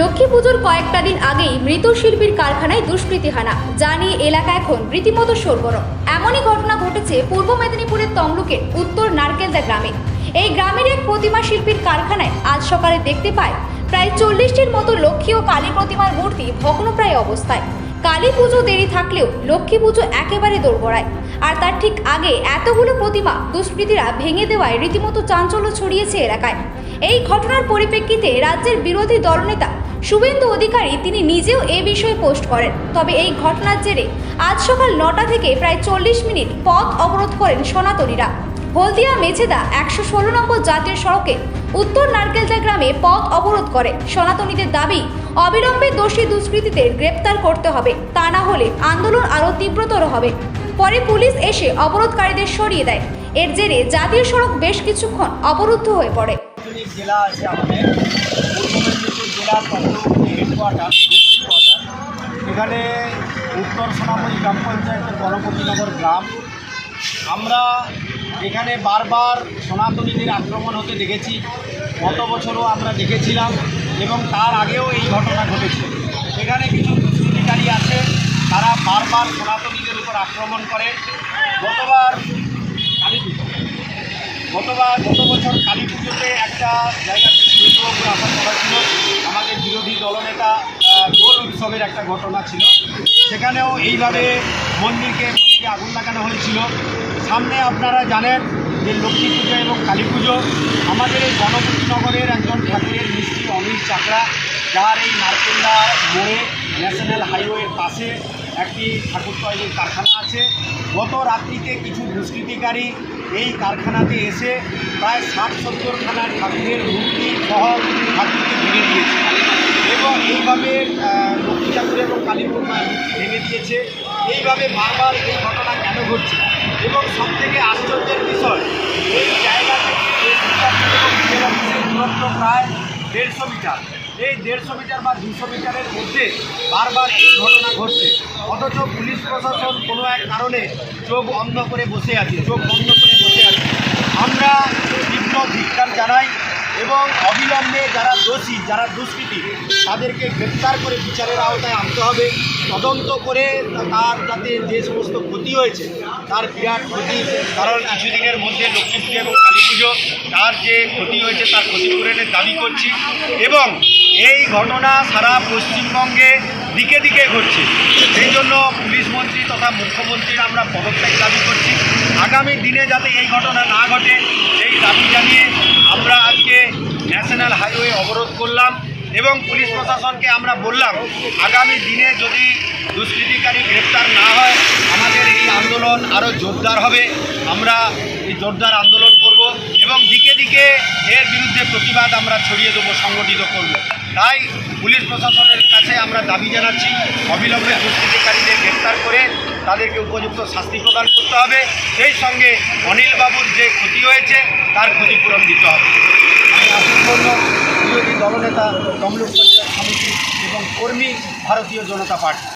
লক্ষ্মী পুজোর কয়েকটা দিন আগেই মৃত শিল্পীর কারখানায় দুষ্কৃতী হানা। যা নিয়ে এলাকা এখন রীতিমতো সরগরম এমনই ঘটনা ঘটেছে পূর্ব মেদিনীপুরের তমলুকের উত্তর নারকেলদা গ্রামে। এই গ্রামের এক প্রতিমা শিল্পীর কারখানায় আজ সকালে দেখতে পায়, প্রায় চল্লিশটির মতো লক্ষ্মী ও কালী প্রতিমার মূর্তি ভগ্নপ্রায় অবস্থায়। কালী পুজো দেরি থাকলেও লক্ষ্মী পুজো একেবারে দোরগোড়ায়। আর তার ঠিক আগে এতগুলো প্রতিমা দুষ্কৃতীরা ভেঙে দেওয়ায় রীতিমতো চাঞ্চল্য ছড়িয়েছে এলাকায়। এই ঘটনার পরিপ্রেক্ষিতে রাজ্যের বিরোধী দলনেতা শুভেন্দু অধিকারী তিনি নিজেও এ বিষয়ে পোস্ট করেন। তবে এই ঘটনার জেরে আজ সকাল নটা থেকে প্রায় চল্লিশ মিনিট পথ অবরোধ করেন সনাতনীরা। হলদিয়া মেছেদা একশো ষোলো নম্বর জাতীয় সড়কে উত্তর নারকেলদা গ্রামে পথ অবরোধ করে। সনাতনীদের দাবি, অবিলম্বে দোষী দুষ্কৃতীদের গ্রেপ্তার করতে হবে, তা না হলে আন্দোলন আরও তীব্রতর হবে। পরে পুলিশ এসে অবরোধকারীদের সরিয়ে দেয়। এর জেরে জাতীয় সড়ক বেশ কিছুক্ষণ অবরুদ্ধ হয়ে পড়ে। জেলা আছে আমাদের। কোয়ার্টার এখানে উত্তর সোনামণি গ্রাম পঞ্চায়েতের গণপতিনগর গ্রাম। আমরা এখানে বারবার সনাতনীদের আক্রমণ হতে দেখেছি, গত বছরও আমরা দেখেছিলাম এবং তার আগেও এই ঘটনা ঘটেছে। এখানে কিছু দুষ্কৃতিকারী আছে, তারা বারবার সনাতনীদের উপর আক্রমণ করে। গতবার কালী পুজো গতবার গত বছর কালী পুজোতে একটা জায়গাতে উৎসবের একটা ঘটনা ছিল। সেখানেও এইভাবে মন্দিরকে মন্দিরে আগুন লাগানো হয়েছিল। সামনে আপনারা জানেন যে লক্ষ্মী পুজো এবং কালী পুজো। আমাদের এই গণপতিনগরের একজন ঠাকুরের মিস্ত্রি অনিল চাকরা, যার এই নারকেল্লা মোড়ে, ন্যাশনাল হাইওয়ের পাশে একটি ঠাকুর তৈরির কারখানা আছে। গত রাত্রিতে কিছু দুষ্কৃতিকারী এই কারখানাতে এসে প্রায় ষাট সত্তরখানা ঠাকুরের মূর্তি সহ ঠাকুরকে ভেঙে দিয়েছে। ভেঙে দিয়েছে। এইভাবে বারবার এই ঘটনা কেন ঘটছে? এবং সবথেকে আশ্চর্যের বিষয়, এই জায়গা থেকে দূরত্ব প্রায় দেড়শো মিটার। এই দেড়শো মিটার বা দুশো মিটারের মধ্যে বারবার এই ঘটনা ঘটছে। অথচ পুলিশ প্রশাসন কোনো এক কারণে চোখ অন্ধ করে বসে আছে, চোখ বন্ধ করে বসে আছে। আমরা তীব্র ধিক্কার জানাই এবং অবিলম্বে যারা দোষী, যারা দুষ্কৃতী, তাদেরকে গ্রেপ্তার করে বিচারের আওতায় আনতে হবে। তদন্ত করে তার যাতে যে সমস্ত ক্ষতি হয়েছে, তার বিরাট ক্ষতি। কারণ কিছুদিনের মধ্যে লক্ষ্মী পুজো এবং কালী পুজো তার যে ক্ষতি হয়েছে, তার ক্ষতিপূরণের দাবি করছি। এবং এই ঘটনা সারা পশ্চিমবঙ্গে দিকে দিকে ঘটছে সেই জন্য পুলিশ মন্ত্রী তথা মুখ্যমন্ত্রীর আমরা পদত্যাগ দাবি করছি। আগামী দিনে যাতে এই ঘটনা না ঘটে, সেই দাবি জানিয়ে আমরা আজকে ন্যাশনাল হাইওয়ে অবরোধ করলাম এবং পুলিশ প্রশাসনকে আমরা বললাম, আগামী দিনে যদি দুষ্কৃতিকারী গ্রেপ্তার না হয়, আমাদের এই আন্দোলন আরও জোরদার হবে। আমরা এই জোরদার আন্দোলন এবং দিকে দিকে এর বিরুদ্ধে প্রতিবাদ আমরা ছড়িয়ে দেবো, সংগঠিত করব। তাই পুলিশ প্রশাসনের কাছে আমরা দাবি জানাচ্ছি, অবিলম্বে দুষ্কৃতিকারীদের গ্রেপ্তার করে তাদেরকে উপযুক্ত শাস্তি প্রদান করতে হবে। সেই সঙ্গে অনিল বাবুর যে ক্ষতি হয়েছে, তার ক্ষতিপূরণ দিতে হবে। আমি আসন্ন বিরোধী দলনেতা, তমলুক পঞ্চায়েত সমিতি এবং কর্মী, ভারতীয় জনতা পার্টি।